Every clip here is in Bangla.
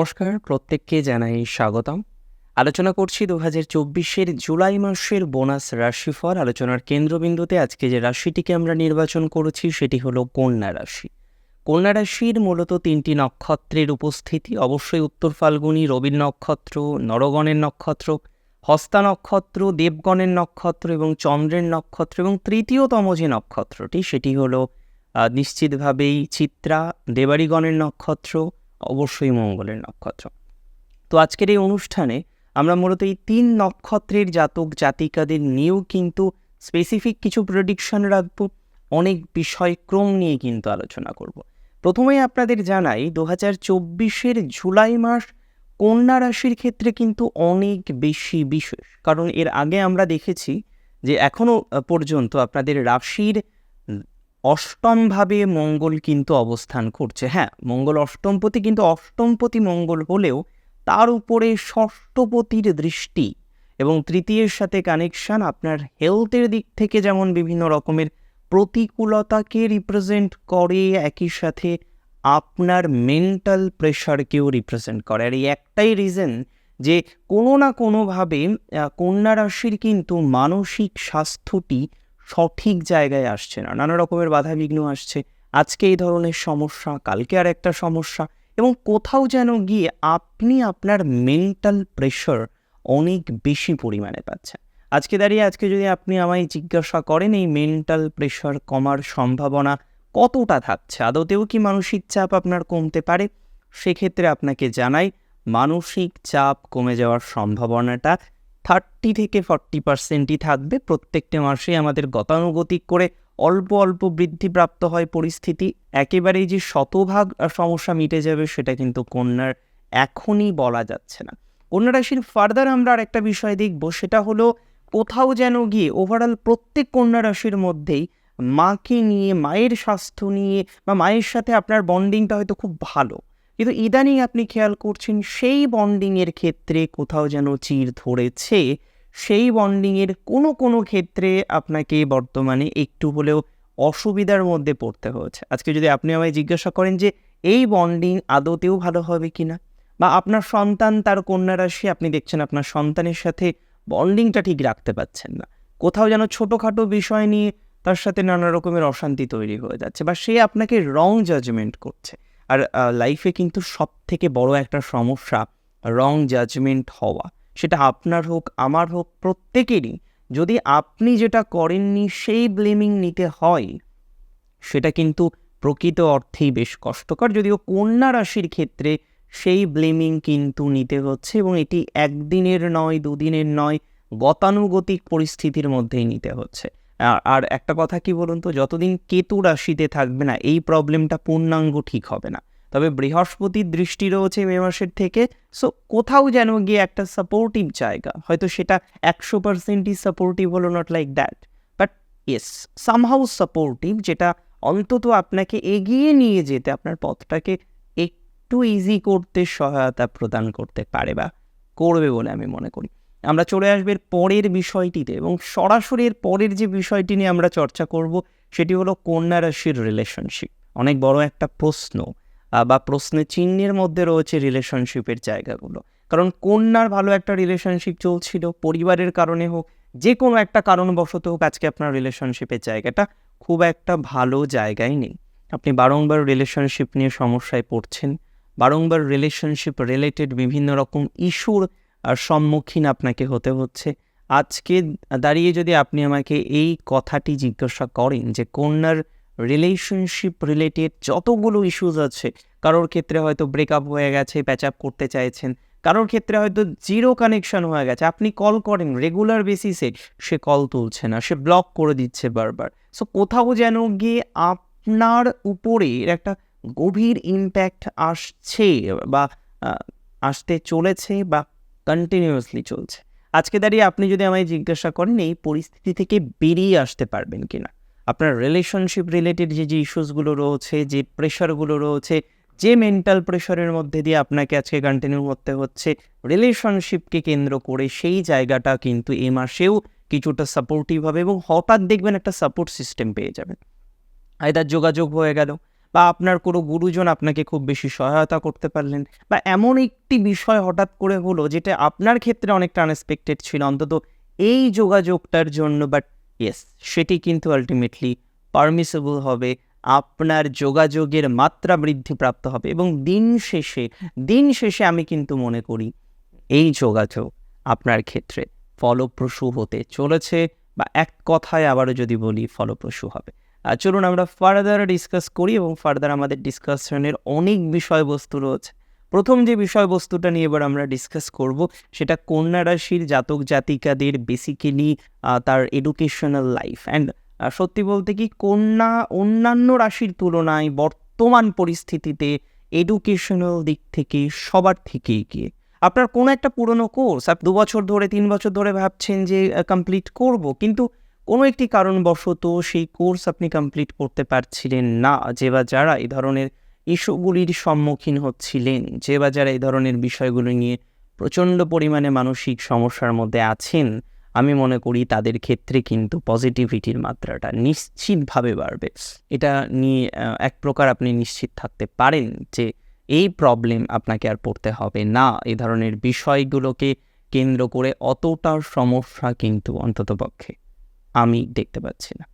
নমস্কার, প্রত্যেককে জানাই স্বাগতম। আলোচনা করছি দু হাজার চব্বিশের জুলাই মাসের বোনাস রাশিফল। আলোচনার কেন্দ্রবিন্দুতে আজকে যে রাশিটিকে আমরা নির্বাচন করেছি, সেটি হলো কন্যা রাশি। কন্যা রাশির মূলত তিনটি নক্ষত্রের উপস্থিতি। অবশ্যই উত্তর ফাল্গুনি, রবির নক্ষত্র, নরগণের নক্ষত্র, হস্তা নক্ষত্র, দেবগণের নক্ষত্র এবং চন্দ্রের নক্ষত্র এবং তৃতীয়তম যে নক্ষত্রটি, সেটি হলো নিশ্চিতভাবেই চিত্রা দেবাড়িগণের নক্ষত্র অবশ্যই মঙ্গলের নক্ষত্র। তো আজকের এই অনুষ্ঠানে আমরা মূলত এই তিন নক্ষত্রের জাতক জাতিকাদের নিয়েও কিন্তু স্পেসিফিক কিছু প্রেডিকশন রাখব। অনেক বিষয়ক্রম নিয়ে কিন্তু আলোচনা করব। প্রথমেই আপনাদের জানাই দু হাজার চব্বিশের জুলাই মাস কন্যা রাশির ক্ষেত্রে কিন্তু অনেক বেশি বিশেষ। কারণ এর আগে আমরা দেখেছি যে এখনও পর্যন্ত আপনাদের রাশির অষ্টমভাবে মঙ্গল কিন্তু অবস্থান করছে। হ্যাঁ মঙ্গল অষ্টমপতি কিন্তু অষ্টমপতি মঙ্গল হলেও তার উপরে ষষ্ঠপতির দৃষ্টি এবং তৃতীয়ের সাথে কানেকশন আপনার হেলথের দিক থেকে যেমন বিভিন্ন রকমের প্রতিকূলতাকে রিপ্রেজেন্ট করে, একই সাথে আপনার মেন্টাল প্রেশারকেও রিপ্রেজেন্ট করে। আর এই একটাই রিজন যে কোনো না কোনোভাবে কন্যা রাশির কিন্তু মানসিক স্বাস্থ্যটি সঠিক জায়গায় আসছে না, নানা রকমের বাধা বিঘ্ন আসছে। আজকে এই ধরনের সমস্যা, কালকে আর একটা সমস্যা এবং কোথাও যেন গিয়ে আপনি আপনার মেন্টাল প্রেশার অনেক বেশি পরিমাণে পাচ্ছেন। আজকে দাঁড়িয়ে আজকে যদি আপনি আমায় জিজ্ঞাসা করেন এই মেন্টাল প্রেশার কমার সম্ভাবনা কতটা থাকছে, আদতেও কি মানসিক চাপ আপনার কমতে পারে? সেক্ষেত্রে আপনাকে জানাই, মানসিক চাপ কমে যাওয়ার সম্ভাবনাটা থার্টি থেকে ফর্টি পার্সেন্টই থাকবে। প্রত্যেকটা মাসে আমাদের গতানুগতিক করে অল্প অল্প বৃদ্ধিপ্রাপ্ত হয় পরিস্থিতি। একেবারেই যে শতভাগ সমস্যা মিটে যাবে সেটা কিন্তু কন্যার এখনই বলা যাচ্ছে না। কন্যা রাশির ফার্দার আমরা আরেকটা বিষয় দেখব, সেটা হলো কোথাও যেন গিয়ে ওভারঅল প্রত্যেক কন্যা রাশির মধ্যেই মাকে নিয়ে, মায়ের স্বাস্থ্য নিয়ে বা মায়ের সাথে আপনার বন্ডিংটা হয়তো খুব ভালো। কিন্তু ইদানিং আপনি খেয়াল করছেন সেই বন্ডিংয়ের ক্ষেত্রে কোথাও যেন চির ধরেছে, সেই বন্ডিংয়ের কোনো কোনো ক্ষেত্রে আপনাকে বর্তমানে একটু হলেও অসুবিধার মধ্যে পড়তে হয়েছে। আজকে যদি আপনি আমায় জিজ্ঞাসা করেন যে, এই বন্ডিং আদতেও ভালো হবে কি না বা আপনার সন্তান, তার কন্যা রাশি আপনি দেখছেন আপনার সন্তানের সাথে বন্ডিংটা ঠিক রাখতে পারছেন না। কোথাও যেন ছোটোখাটো বিষয় নিয়ে তার সাথে নানা রকমের অশান্তি তৈরি হয়ে যাচ্ছে বা সে আপনাকে রং জাজমেন্ট করছে। আর লাইফে কিন্তু সব থেকে বড় একটা সমস্যা রং জাজমেন্ট হওয়া। সেটা আপনার হোক, আমার হোক, প্রত্যেকেরই। যদি আপনি যেটা করেননি, সেই ব্লেমিং নিতে হয়, সেটা কিন্তু প্রকৃত অর্থেই বেশ কষ্টকর। যদিও কন্যা রাশির ক্ষেত্রে সেই ব্লেমিং কিন্তু নিতে হচ্ছে এবং এটি একদিনের নয়, দুদিনের নয়, গতানুগতিক পরিস্থিতির মধ্যেই নিতে হচ্ছে। আর- একটা কথা কি বলুন তো, যতদিন কেতু রাশিতে থাকবে না, এই প্রবলেমটা পূর্ণাঙ্গ ঠিক হবে না। তবে বৃহস্পতির দৃষ্টি রয়েছে মে মাসের থেকে, সো কোথাও যেন গিয়ে একটা সাপোর্টিভ জায়গা। হয়তো সেটা একশো পার্সেন্টই সাপোর্টিভ হলো not like that but yes somehow supportive যেটা অন্তত আপনাকে এগিয়ে নিয়ে যেতে, আপনার পথটাকে একটু ইজি করতে সহায়তা প্রদান করতে পারে বা করবে বলে আমি মনে করি। আমরা চলে আসবে পরের বিষয়টিতে এবং সরাসরি এর পরের যে বিষয়টি নিয়ে আমরা চর্চা করব, সেটি হলো কন্যা রাশির রিলেশনশিপ অনেক বড় একটা প্রশ্ন বা প্রশ্নের চিহ্নের মধ্যে রয়েছে রিলেশনশিপের জায়গাগুলো। কারণ কন্যার ভালো একটা রিলেশনশিপ চলছিল, পরিবারের কারণে হোক যে কোনো একটা কারণবশত হোক, আজকে আপনার রিলেশনশিপের জায়গাটা খুব একটা ভালো জায়গায় নেই। আপনি বারংবার রিলেশনশিপ নিয়ে সমস্যায় পড়ছেন, বারংবার রিলেশনশিপ রিলেটেড বিভিন্ন রকম ইস্যুর সম্মুখীন আপনাকে হতে হচ্ছে। আজকে দাঁড়িয়ে যদি আপনি আমাকে এই কথাটি জিজ্ঞাসা করেন যে কন্যার রিলেশনশিপ রিলেটেড যতগুলো ইস্যুস আছে, কারোর ক্ষেত্রে হয়তো ব্রেকআপ হয়ে গেছে প্যাচ আপ করতে চাইছেন, কারোর ক্ষেত্রে হয়তো জিরো কানেকশন হয়ে গেছে, আপনি কল করেন রেগুলার বেসিসে সে কল তুলছে না, সে ব্লক করে দিচ্ছে বারবার। সো কোথাও যেন গিয়ে আপনার উপরে একটা গভীর ইম্প্যাক্ট আসছে বা আসতে চলেছে বা কন্টিনিউয়াসলি চলছে। আজকে দাঁড়িয়ে আপনি যদি আমায় জিজ্ঞাসা করেন, এই পরিস্থিতি থেকে বেরিয়ে আসতে পারবেন কিনা? আপনার রিলেশনশিপ রিলেটেড যে যে ইস্যুসগুলো রয়েছে, যে প্রেশারগুলো রয়েছে, যে মেন্টাল প্রেশারের মধ্যে দিয়ে আপনাকে আজকে কন্টিনিউ করতে হচ্ছে রিলেশনশিপকে কেন্দ্র করে সেই জায়গাটা কিন্তু এ মাসেও কিছুটা সাপোর্টিভ হবে এবং হঠাৎ দেখবেন একটা সাপোর্ট সিস্টেম পেয়ে যাবেন। আয়দার যোগাযোগ হয়ে গেল বা আপনার কোনো গুরুজন আপনাকে খুব বেশি সহায়তা করতে পারলেন বা এমন একটি বিষয় হঠাৎ করে হলো যেটা আপনার ক্ষেত্রে অনেকটা আনএক্সপেক্টেড ছিল, অন্তত এই যোগাযোগটার জন্য বাট ইয়েস সেটি কিন্তু আলটিমেটলি পারমিসেবল হবে, আপনার যোগাযোগের মাত্রা বৃদ্ধিপ্রাপ্ত হবে এবং দিন শেষে দিন শেষে আমি কিন্তু মনে করি এই যোগাযোগ আপনার ক্ষেত্রে ফলপ্রসূ হতে চলেছে বা এক কথায় আবারও যদি বলি ফলপ্রসূ হবে। চলুন আমরা ফার্দার ডিসকাস করি এবং ফার্দার আমাদের ডিসকাশনের অনেক বিষয়বস্তু রয়েছে। প্রথম যে বিষয়বস্তুটা নিয়ে এবার আমরা ডিসকাস করব, সেটা কন্যা রাশির জাতক জাতিকাদের বেসিক্যালি তার এডুকেশনাল লাইফ অ্যান্ড সত্যি বলতে কি কন্যা অন্যান্য রাশির তুলনায় বর্তমান পরিস্থিতিতে এডুকেশনাল দিক থেকে সবার থেকে এগিয়ে। আপনার কোনো একটা পুরনো কোর্স আপনি দু বছর ধরে, তিন বছর ধরে ভাবছেন যে কমপ্লিট করব, কিন্তু কোনো একটি কারণবশত সেই কোর্স আপনি কমপ্লিট করতে পারছিলেন না। যে বা যারা এই ধরনের ইস্যুগুলির সম্মুখীন হচ্ছিলেন, যে বা যারা এই ধরনের বিষয়গুলো নিয়ে প্রচণ্ড পরিমাণে মানসিক সমস্যার মধ্যে আছেন, আমি মনে করি তাদের ক্ষেত্রে কিন্তু পজিটিভিটির মাত্রাটা নিশ্চিতভাবে বাড়বে। এটা নিয়ে এক প্রকার আপনি নিশ্চিত থাকতে পারেন যে এই প্রবলেম আপনাকে আর পড়তে হবে না। এ ধরনের বিষয়গুলোকে কেন্দ্র করে অতটা সমস্যা কিন্তু অন্ততপক্ষে আমি দেখতে পাচ্ছি না।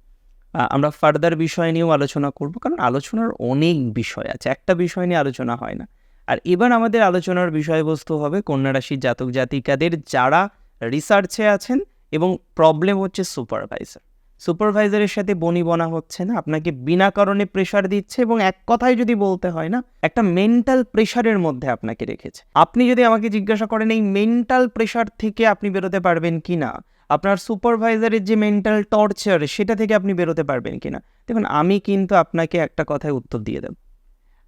আমরা ফার্দার বিষয় নিয়েও আলোচনা করব, কারণ আলোচনার অনেক বিষয় আছে। একটা বিষয় নিয়ে আলোচনা হয় না। আর এবার আমাদের আলোচনার বিষয়বস্তু হবে কন্যা রাশির জাতক জাতিকাদের যারা রিসার্চে আছেন এবং প্রবলেম হচ্ছে সুপারভাইজার সুপারভাইজারের সাথে বনি বনা হচ্ছে না, আপনাকে বিনা কারণে প্রেশার দিচ্ছে এবং এক কথায় যদি বলতে হয় না, একটা মেন্টাল প্রেশারের মধ্যে আপনাকে রেখেছে। আপনি যদি আমাকে জিজ্ঞাসা করেন, এই মেন্টাল প্রেশার থেকে আপনি বেরোতে পারবেন কি না? আপনার সুপারভাইজারের যে মেন্টাল টর্চার সেটা থেকে আপনি বেরোতে পারবেন কিনা? দেখুন, আমি কিন্তু আপনাকে একটা কথায় উত্তর দিয়ে দেব।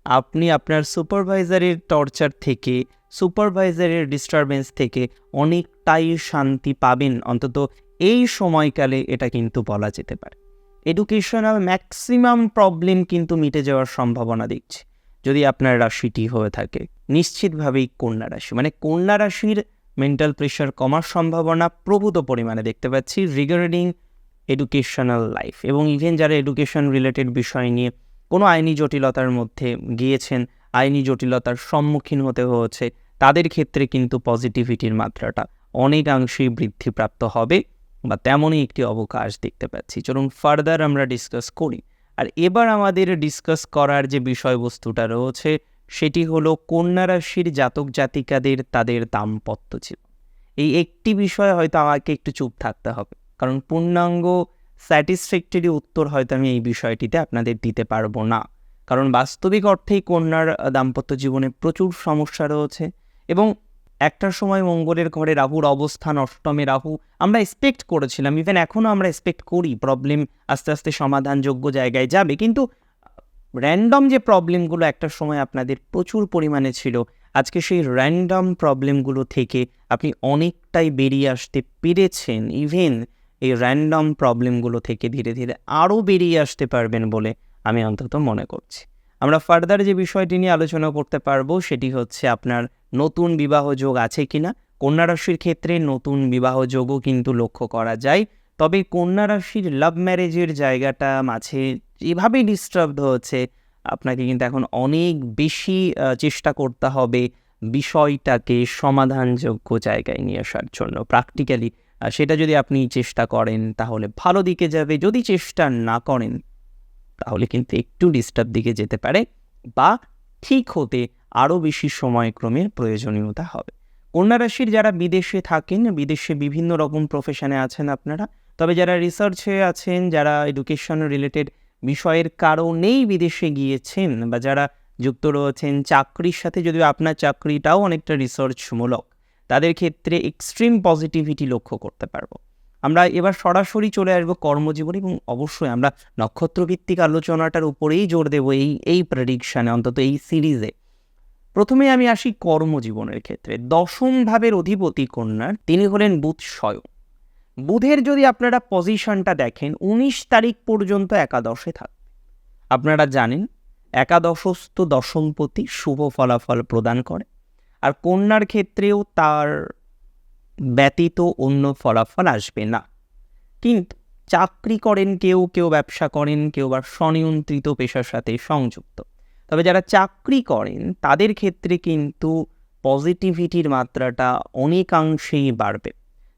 আপনি আপনার সুপারভাইজারের টর্চার থেকে, সুপারভাইজারের ডিস্টারবেন্স থেকে অনেকটাই শান্তি পাবেন। অন্তত এই সময়কালে এটা কিন্তু বলা যেতে পারে। এডুকেশনাল ম্যাক্সিমাম প্রবলেম কিন্তু মিটে যাওয়ার সম্ভাবনা দেখছি। যদি আপনার রাশিটি হয়ে থাকে, নিশ্চিতভাবেই কন্যা রাশি। মানে কন্যা রাশির মেন্টাল প্রেশার কমার সম্ভাবনা প্রভূত পরিমাণে দেখতে পাচ্ছি রিগার্ডিং এডুকেশনাল লাইফ এবং ইভেন যারা এডুকেশন রিলেটেড বিষয় নিয়ে কোনো আইনি জটিলতার মধ্যে গিয়েছেন, আইনি জটিলতার সম্মুখীন হতে হয়েছে, তাদের ক্ষেত্রে কিন্তু পজিটিভিটির মাত্রাটা অনেকাংশেই বৃদ্ধিপ্রাপ্ত হবে বা তেমনই একটি অবকাশ দেখতে পাচ্ছি। চলুন ফার্দার আমরা ডিসকাস করি। আর এবার আমাদের ডিসকাস করার যে বিষয়বস্তুটা রয়েছে সেটি হলো কন্যা রাশির জাতক জাতিকাদের তাদের দাম্পত্য জীবন। এই একটি বিষয়ে হয়তো আমাকে একটু চুপ থাকতে হবে, কারণ পূর্ণাঙ্গ স্যাটিসফ্যাক্টরি উত্তর হয়তো আমি এই বিষয়টিতে আপনাদের দিতে পারব না। কারণ বাস্তবিক অর্থেই কন্যার দাম্পত্য জীবনে প্রচুর সমস্যা রয়েছে এবং একটার সময় মঙ্গলের ঘরে রাহুর অবস্থান, অষ্টমে রাহু আমরা এক্সপেক্ট করেছিলাম ইভেন এখনও আমরা এক্সপেক্ট করি প্রবলেম আস্তে আস্তে সমাধানযোগ্য জায়গায় যাবে, কিন্তু র্যান্ডম যে প্রবলেমগুলো একটা সময় আপনাদের প্রচুর পরিমাণে ছিল, আজকে সেই র্যান্ডম প্রবলেমগুলো থেকে আপনি অনেকটাই বেরিয়ে আসতে পেরেছেন ইভেন এই র্যান্ডম প্রবলেমগুলো থেকে ধীরে ধীরে আরও বেরিয়ে আসতে পারবেন বলে আমি অন্তত মনে করছি। আমরা ফার্দার যে বিষয়টি নিয়ে আলোচনা করতে পারব সেটি হচ্ছে আপনার নতুন বিবাহ যোগ আছে কিনা কন্যা রাশির ক্ষেত্রে নতুন বিবাহ যোগও কিন্তু লক্ষ্য করা যায়। তবে কন্যা রাশির লাভ ম্যারেজের জায়গাটা মাঝে যেভাবে ডিস্টার্ব হচ্ছে, আপনাকে কিন্তু এখন অনেক বেশি চেষ্টা করতে হবে বিষয়টাকে সমাধানযোগ্য জায়গায় নিয়ে আসার জন্য। প্র্যাকটিক্যালি সেটা যদি আপনি চেষ্টা করেন, তাহলে ভালো দিকে যাবে। যদি চেষ্টা না করেন, তাহলে কিন্তু একটু ডিস্টার্ব দিকে যেতে পারে বা ঠিক হতে আরও বেশি সময়ক্রমের প্রয়োজনীয়তা হবে। কন্যা রাশির যারা বিদেশে থাকেন, বিদেশে বিভিন্ন রকম প্রফেশনে আছেন আপনারা তবে যারা রিসার্চে আছেন, যারা এডুকেশন রিলেটেড বিষয়ের কারণেই বিদেশে গিয়েছেন বা যারা যুক্ত রয়েছেন, চাকরির সাথে যদিও আপনার চাকরিটাও অনেকটা রিসার্চমূলক তাদের ক্ষেত্রে এক্সট্রিম পজিটিভিটি লক্ষ্য করতে পারব। আমরা এবার সরাসরি চলে আসব কর্মজীবন এবং অবশ্যই আমরা নক্ষত্রভিত্তিক আলোচনাটার উপরেই জোর দেবো এই এই প্রেডিকশানে অন্তত এই সিরিজে প্রথমে আমি আসি কর্মজীবনের ক্ষেত্রে। দশম ভাবের অধিপতি কন্যার, তিনি হলেন বুধ স্বয়ং। বুধের যদি আপনারা পজিশনটা দেখেন, উনিশ তারিখ পর্যন্ত একাদশে থাকবে আপনারা জানেন, একাদশস্থ দশমপতি শুভ ফলাফল প্রদান করে। আর কন্যার ক্ষেত্রেও তার ব্যতীত অন্য ফলাফল আসবে না। কিন্তু চাকরি করেন কেউ কেউ ব্যবসা করেন, কেউ বা স্বনিয়ন্ত্রিত পেশার সাথে সংযুক্ত। তবে যারা চাকরি করেন, তাদের ক্ষেত্রে কিন্তু পজিটিভিটির মাত্রাটা অনেকাংশেই বাড়বে।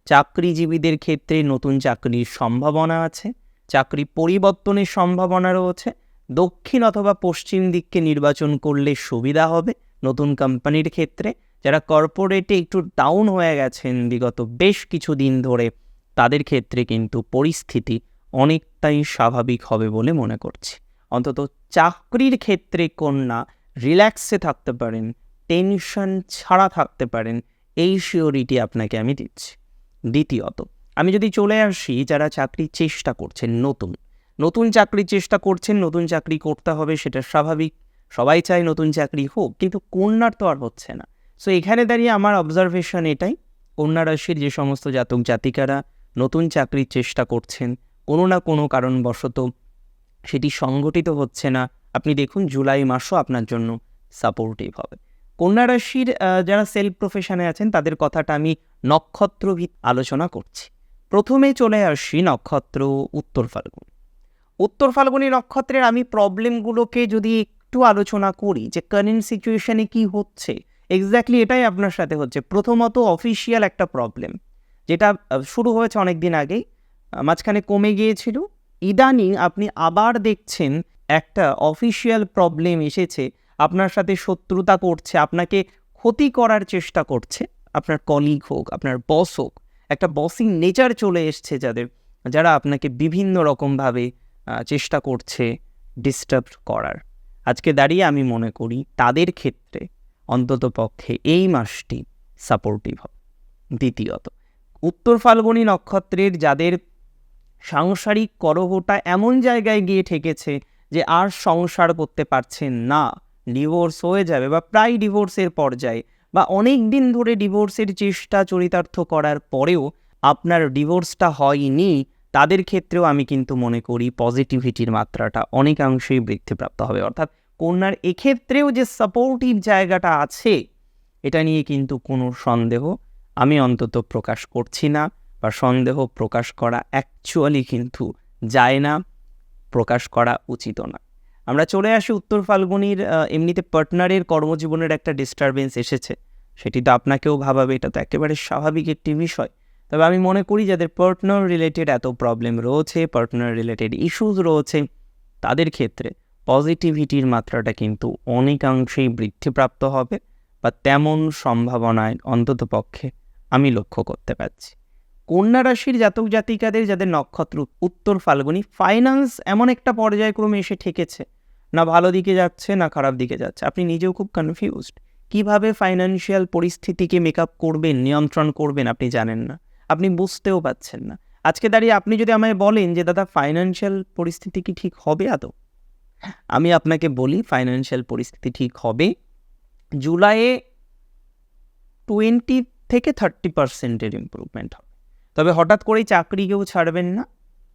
চাকরিজীবীদের ক্ষেত্রে নতুন চাকরির সম্ভাবনা আছে, চাকরি পরিবর্তনের সম্ভাবনা রয়েছে দক্ষিণ অথবা পশ্চিম দিককে নির্বাচন করলে সুবিধা হবে নতুন কোম্পানির ক্ষেত্রে। যারা কর্পোরেটে একটু ডাউন হয়ে গেছেন বিগত বেশ কিছু দিন ধরে, তাদের ক্ষেত্রে কিন্তু পরিস্থিতি অনেকটাই স্বাভাবিক হবে বলে মনে করছি। অন্তত চাকরির ক্ষেত্রে কন্যা রিল্যাক্সে থাকতে পারেন টেনশন ছাড়া থাকতে পারেন, এই শিওরিটি আপনাকে আমি দিচ্ছি। দ্বিতীয়ত, আমি যদি চলে আসি, যারা চাকরির চেষ্টা করছেন, নতুন। নতুন চাকরির চেষ্টা করছেন, নতুন চাকরি করতে হবে, সেটা স্বাভাবিক। সবাই চায় নতুন চাকরি হোক, কিন্তু কন্যার তো আর হচ্ছে না। সো এখানে দাঁড়িয়ে আমার অবজারভেশন এটাই, কন্যা রাশির যে সমস্ত জাতক জাতিকারা নতুন চাকরির চেষ্টা করছেন, কোনো না কোনো কারণবশত সেটি সংগঠিত হচ্ছে না। আপনি দেখুন, জুলাই মাসও আপনার জন্য সাপোর্টিভ হবে। কন্যা রাশির যারা সেলফ প্রফেশনে আছেন, তাদের কথাটা আমি নক্ষত্রভিত আলোচনা করছি। প্রথমে চলে আসি নক্ষত্র উত্তর ফাল্গুন। উত্তর ফাল্গুনী নক্ষত্রের আমি প্রবলেমগুলোকে যদি একটু আলোচনা করি, যে কারেন্ট সিচুয়েশনে কি হচ্ছে এক্স্যাক্টলি এটাই আপনার সাথে হচ্ছে। প্রথমত অফিসিয়াল একটা প্রবলেম যেটা শুরু হয়েছে অনেক দিন আগেই মাঝখানে কমে গিয়েছিল। ইদানিং আপনি আবার দেখছেন একটা অফিসিয়াল প্রবলেম এসেছে আপনার সাথে শত্রুতা করছে, আপনাকে ক্ষতি করার চেষ্টা করছে, আপনার কলিগ হোক, আপনার বস হোক, একটা বসিং নেচার চলে এসছে যাদের, যারা আপনাকে বিভিন্ন রকমভাবে চেষ্টা করছে ডিস্টার্ব করার। আজকে দাঁড়িয়ে আমি মনে করি তাদের ক্ষেত্রে অন্তত পক্ষে এই মাসটি সাপোর্টিভ হবে। দ্বিতীয়ত, উত্তর ফাল্গুনী নক্ষত্রের যাদের সাংসারিক করহটা এমন জায়গায় গিয়ে ঠেকেছে যে আর সংসার করতে পারছেন না ডিভোর্স হয়ে যাবে বা প্রায় ডিভোর্সের পর্যায়ে বা অনেক দিন ধরে ডিভোর্সের চেষ্টা চরিতার্থ করার পরেও আপনার ডিভোর্সটা হয়নি, তাদের ক্ষেত্রেও আমি কিন্তু মনে করি পজিটিভিটির মাত্রাটা অনেকাংশেই বৃদ্ধিপ্রাপ্ত হবে। অর্থাৎ কন্যার এক্ষেত্রেও যে সাপোর্টিভ জায়গাটা আছে, এটা নিয়ে কিন্তু কোনো সন্দেহ আমি অন্তত প্রকাশ করছি না বা সন্দেহ প্রকাশ করা অ্যাকচুয়ালি কিন্তু যায় না, প্রকাশ করা উচিত না। আমরা চলে আসি উত্তর ফাল্গুনির এমনিতে পার্টনারের কর্মজীবনের একটা ডিস্টারবেন্স এসেছে। সেটি তো আপনাকেও ভাবাবে, এটা তো একেবারে স্বাভাবিক একটি বিষয়। তবে আমি মনে করি যাদের পার্টনার রিলেটেড এত প্রবলেম রয়েছে পার্টনার রিলেটেড ইস্যুস রয়েছে, তাদের ক্ষেত্রে পজিটিভিটির মাত্রাটা কিন্তু অনেকাংশেই বৃদ্ধিপ্রাপ্ত হবে বা তেমন সম্ভাবনায় অন্তত পক্ষে আমি লক্ষ্য করতে পারছি। কন্যা রাশির জাতক জাতিকাদের যাদের নক্ষত্র উত্তর ফাল্গুনি ফাইন্যান্স এমন একটা পর্যায়ক্রমে এসে ঠেকেছে। না ভালো দিকে যাচ্ছে, না খারাপ দিকে যাচ্ছে। আপনি নিজেও খুব কনফিউজড কীভাবে ফাইন্যান্সিয়াল পরিস্থিতিকে মেকআপ করবেন, নিয়ন্ত্রণ করবেন আপনি জানেন না। আপনি বুঝতেও পাচ্ছেন না। আজকে দাঁড়িয়ে আপনি যদি আমায় বলেন যে, দাদা ফাইন্যান্সিয়াল পরিস্থিতি কি ঠিক হবে আদৌ আমি আপনাকে বলি ফাইন্যান্সিয়াল পরিস্থিতি ঠিক হবে। জুলাইয়ে টোয়েন্টি থেকে থার্টি পার্সেন্টের ইম্প্রুভমেন্ট হবে। তবে হঠাৎ করেই চাকরি কেউ ছাড়বেন না।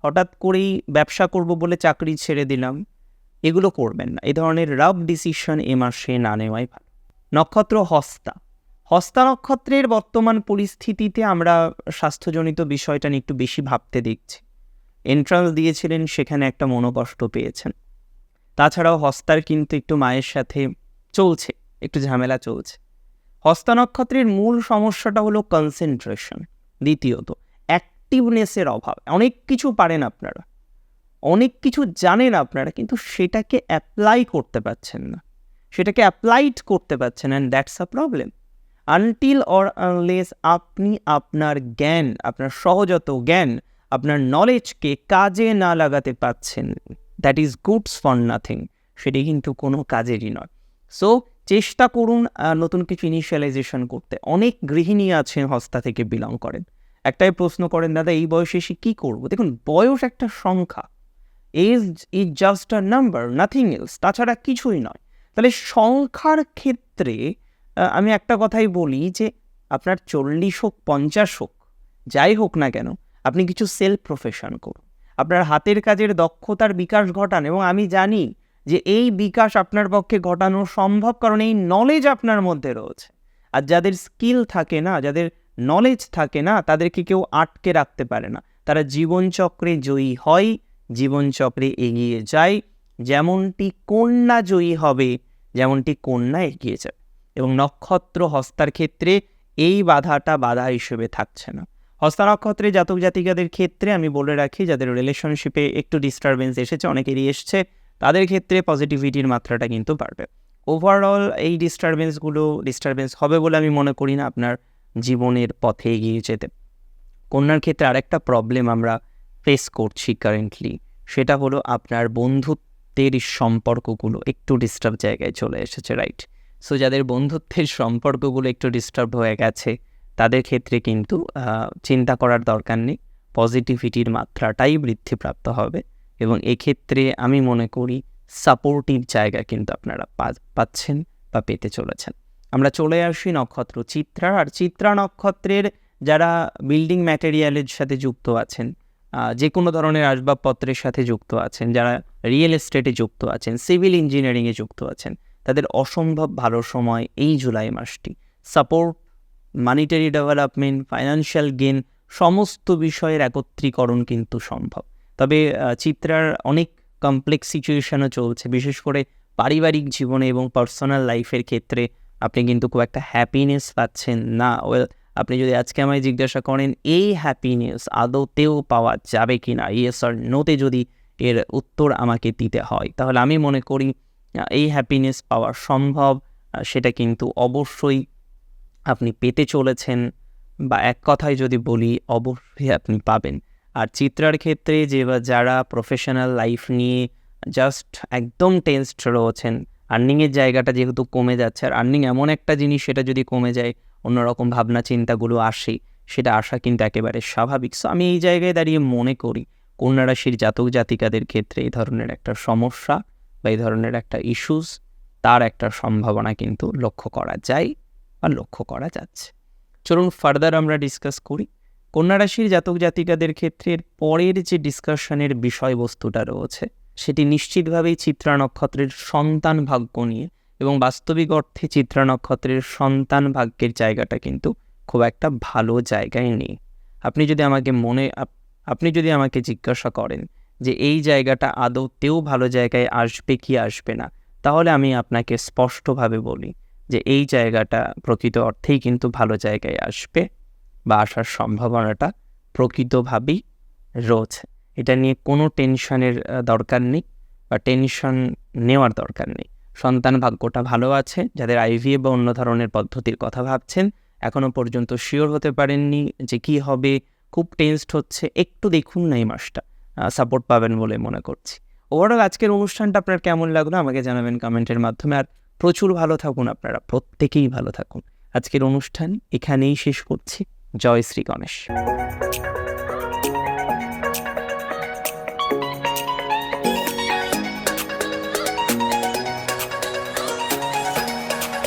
হঠাৎ করেই ব্যবসা করব বলে চাকরি ছেড়ে দিলাম। এগুলো করবেন না। এই ধরনের রাফ ডিসিশন এ মাসে না নেওয়াই ভালো। নক্ষত্র হস্তা। হস্তা নক্ষত্রের বর্তমান পরিস্থিতিতে আমরা স্বাস্থ্যজনিত বিষয়টা নিয়ে একটু বেশি ভাবতে দেখছি। এন্ট্রান্স দিয়েছিলেন, সেখানে একটা মনোকষ্ট পেয়েছেন। তাছাড়াও হস্তার কিন্তু একটু মায়ের সাথে চলছে, একটু ঝামেলা চলছে। হস্তা নক্ষত্রের মূল সমস্যাটা হলো কনসেন্ট্রেশন দ্বিতীয়ত অ্যাক্টিভনেসের অভাব। অনেক কিছু পারেন আপনারা। অনেক কিছু জানেন আপনারা, কিন্তু সেটাকে অ্যাপ্লাই করতে পারছেন না। সেটাকে অ্যাপ্লাইড করতে পারছেন and that's a problem until or unless আপনি আপনার জ্ঞান, আপনার সহজত জ্ঞান, আপনার নলেজকে কাজে না লাগাতে পারছেন that is goods for nothing সেটি কিন্তু কোনো কাজেরই নয়। সো চেষ্টা করুন নতুন কিছু ইনিশিয়ালাইজেশন করতে। অনেক গৃহিণী আছেন, হস্তা থেকে বিলং করেন। একটাই প্রশ্ন করেন, দাদা, এই বয়সে এসে কী করব? দেখুন, বয়স একটা সংখ্যা। Age is just a number nothing else তাছাড়া কিছুই নয়। তাহলে সংখ্যার ক্ষেত্রে আমি একটা কথাই বলি যে আপনার চল্লিশ হোক, পঞ্চাশ হোক, যাই হোক না কেন, আপনি কিছু সেলফ প্রফেশন করুন। আপনার হাতের কাজের দক্ষতার বিকাশ ঘটান এবং আমি জানি যে এই বিকাশ আপনার পক্ষে ঘটানো সম্ভব কারণ এই নলেজ আপনার মধ্যে রয়েছে। আর যাদের স্কিল থাকে না, যাদের নলেজ থাকে না, তাদেরকে কেউ আটকে রাখতে পারে না। তারা জীবনচক্রে জয়ী হয় জীবনচক্রে এগিয়ে যায় যেমনটি কন্যা জয়ী হবে, যেমনটি কন্যা এগিয়ে যায় এবং নক্ষত্র হস্তার ক্ষেত্রে এই বাধাটা বাধা হিসেবে থাকছে না। হস্তা নক্ষত্রে জাতক জাতিকাদের ক্ষেত্রে আমি বলে রাখি, যাদের রিলেশনশিপে একটু ডিস্টারবেন্স এসেছে, অনেকেরই এসছে, তাদের ক্ষেত্রে পজিটিভিটির মাত্রাটা কিন্তু বাড়বে। ওভারঅল এই ডিস্টারবেন্সগুলো ডিস্টারবেন্স হবে বলে আমি মনে করি না, আপনার জীবনের পথে এগিয়ে যেতে। কন্যার ক্ষেত্রে আরেকটা প্রবলেম আমরা ফেস করছি কারেন্টলি সেটা হলো আপনার বন্ধুত্বের সম্পর্কগুলো একটু ডিস্টার্ব জায়গায় চলে এসেছে রাইট সো যাদের বন্ধুত্বের সম্পর্কগুলো একটু ডিস্টার্ব হয়ে গেছে, তাদের ক্ষেত্রে কিন্তু চিন্তা করার দরকার নেই পজিটিভিটির মাত্রাটাই বৃদ্ধিপ্রাপ্ত হবে এবং এক্ষেত্রে আমি মনে করি সাপোর্টিভ জায়গা কিন্তু আপনারা পাচ্ছেন বা পেতে চলেছেন। আমরা চলে আসি নক্ষত্র চিত্রা আর চিত্রা নক্ষত্রের যারা বিল্ডিং ম্যাটেরিয়ালের সাথে যুক্ত আছেন যে কোনো ধরনের আসবাবপত্রের সাথে যুক্ত আছেন, যারা রিয়েল এস্টেটে যুক্ত আছেন সিভিল ইঞ্জিনিয়ারিংয়ে যুক্ত আছেন, তাদের অসম্ভব ভালো সময় এই জুলাই মাসটি। Support monetary development financial gain সমস্ত বিষয়ের একত্রীকরণ কিন্তু সম্ভব। তবে চিত্রার অনেক কমপ্লেক্স সিচুয়েশনও চলছে। বিশেষ করে পারিবারিক জীবনে এবং পার্সোনাল লাইফের ক্ষেত্রে আপনি কিন্তু খুব একটা হ্যাপিনেস পাচ্ছেন না। ওয়েল আপনি যদি আজকে আমায় জিজ্ঞাসা করেন, এই হ্যাপিনেস আদৌতেও পাওয়া যাবে কি না ইয়েস আর নোতে যদি এর উত্তর আমাকে দিতে হয়, তাহলে আমি মনে করি এই হ্যাপিনেস পাওয়া সম্ভব সেটা কিন্তু অবশ্যই আপনি পেতে চলেছেন। বা এক কথায় যদি বলি, অবশ্যই আপনি পাবেন। আর চিত্রার ক্ষেত্রে যে বা যারা প্রফেশনাল লাইফ নিয়ে জাস্ট একদম টেন্সড রয়েছেন আর্নিংয়ের জায়গাটা যেহেতু কমে যাচ্ছে, আর আর্নিং এমন একটা জিনিস সেটা যদি কমে যায় অন্যরকম ভাবনা চিন্তাগুলো আসে, সেটা আসা কিন্তু একেবারে স্বাভাবিক। সো আমি এই জায়গায় দাঁড়িয়ে মনে করি, কন্যা রাশির জাতক জাতিকাদের ক্ষেত্রে এই ধরনের একটা সমস্যা বা এই ধরনের একটা ইস্যুস তার একটা সম্ভাবনা কিন্তু লক্ষ্য করা যায় বা লক্ষ্য করা যাচ্ছে। চলুন ফার্দার আমরা ডিসকাস করি। কন্যা রাশির জাতক জাতিকাদের ক্ষেত্রে পরের যে ডিসকাশনের বিষয়বস্তুটা রয়েছে, সেটি নিশ্চিতভাবেই চিত্রা নক্ষত্রের সন্তান ভাগ্য নিয়ে এবং বাস্তবিক অর্থে চিত্রা নক্ষত্রের সন্তান ভাগ্যের জায়গাটা কিন্তু খুব একটা ভালো জায়গায় নেই। আপনি যদি আমাকে মনে আপনি যদি আমাকে জিজ্ঞাসা করেন যে এই জায়গাটা আদৌতেও ভালো জায়গায় আসবে কি আসবে না, তাহলে আমি আপনাকে স্পষ্টভাবে বলি যে এই জায়গাটা প্রকৃত অর্থেই কিন্তু ভালো জায়গায় আসবে বা আসার সম্ভাবনাটা প্রকৃতভাবেই রয়েছে। এটা নিয়ে কোনো টেনশনের দরকার নেই বা টেনশন নেওয়ার দরকার নেই। সন্তান ভাগ্যটা ভালো আছে, যাদের আইভিএ বা অন্য ধরনের পদ্ধতির কথা ভাবছেন এখনও পর্যন্ত শিওর হতে পারেননি যে কি হবে, খুব টেনসড হচ্ছে, একটু দেখুন না এই মাসটা সাপোর্ট পাবেন বলে মনে করছি। ওভারঅল আজকের অনুষ্ঠানটা আপনার কেমন লাগল আমাকে জানাবেন কমেন্টের মাধ্যমে, আর প্রচুর ভালো থাকুন আপনারা, প্রত্যেকেই ভালো থাকুন। আজকের অনুষ্ঠান এখানেই শেষ করছি, জয় শ্রী গণেশ।